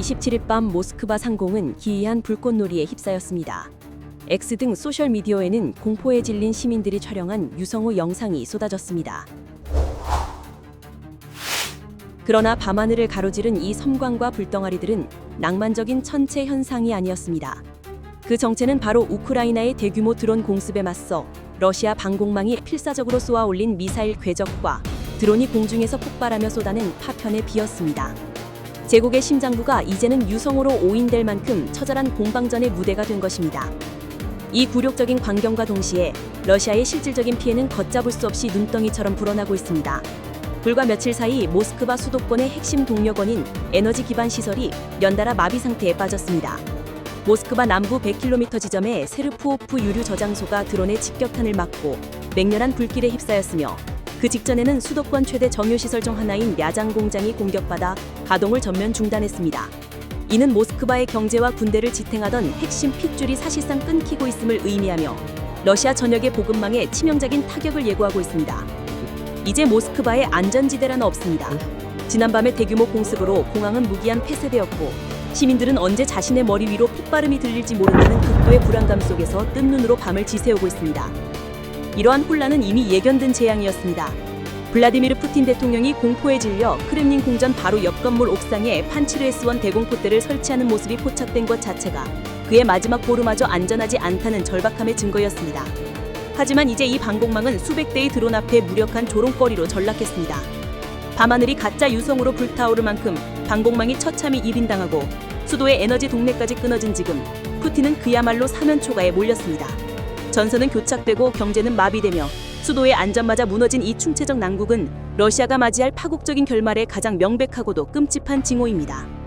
27일 밤 모스크바 상공은 기이한 불꽃놀이에 휩싸였습니다. X 등 소셜미디어에는 공포에 질린 시민들이 촬영한 유성우 영상이 쏟아졌습니다. 그러나 밤하늘을 가로지른 이 섬광과 불덩어리들은 낭만적인 천체 현상이 아니었습니다. 그 정체는 바로 우크라이나의 대규모 드론 공습에 맞서 러시아 방공망이 필사적으로 쏘아 올린 미사일 궤적과 드론이 공중에서 폭발하며 쏟아낸 파편의 비였습니다. 제국의 심장부가 이제는 유성으로 오인될 만큼 처절한 공방전의 무대가 된 것입니다. 이 굴욕적인 광경과 동시에 러시아의 실질적인 피해는 걷잡을 수 없이 눈덩이처럼 불어나고 있습니다. 불과 며칠 사이 모스크바 수도권의 핵심 동력원인 에너지 기반 시설이 연달아 마비 상태에 빠졌습니다. 모스크바 남부 100km 지점의 세르프오프 유류 저장소가 드론의 직격탄을 맞고 맹렬한 불길에 휩싸였으며 그 직전에는 수도권 최대 정유시설 중 하나인 야장 공장이 공격받아 가동을 전면 중단했습니다. 이는 모스크바의 경제와 군대를 지탱하던 핵심 핏줄이 사실상 끊기고 있음을 의미하며 러시아 전역의 보급망에 치명적인 타격을 예고하고 있습니다. 이제 모스크바의 안전지대란 없습니다. 지난밤의 대규모 공습으로 공항은 무기한 폐쇄되었고 시민들은 언제 자신의 머리 위로 폭발음이 들릴지 모른다는 극도의 불안감 속에서 뜬 눈으로 밤을 지새우고 있습니다. 이러한 혼란은 이미 예견된 재앙이었습니다. 블라디미르 푸틴 대통령이 공포에 질려 크렘린 궁전 바로 옆 건물 옥상에 판치르 S1 대공포대를 설치하는 모습이 포착된 것 자체가 그의 마지막 보루마저 안전하지 않다는 절박함의 증거였습니다. 하지만 이제 이 방공망은 수백 대의 드론 앞에 무력한 조롱거리로 전락했습니다. 밤하늘이 가짜 유성으로 불타오를 만큼 방공망이 처참히 일인당하고 수도의 에너지 동네까지 끊어진 지금 푸틴은 그야말로 사면 초가에 몰렸습니다. 전선은 교착되고 경제는 마비되며 수도의 안전마저 무너진 이 충체적 난국은 러시아가 맞이할 파국적인 결말의 가장 명백하고도 끔찍한 징후입니다.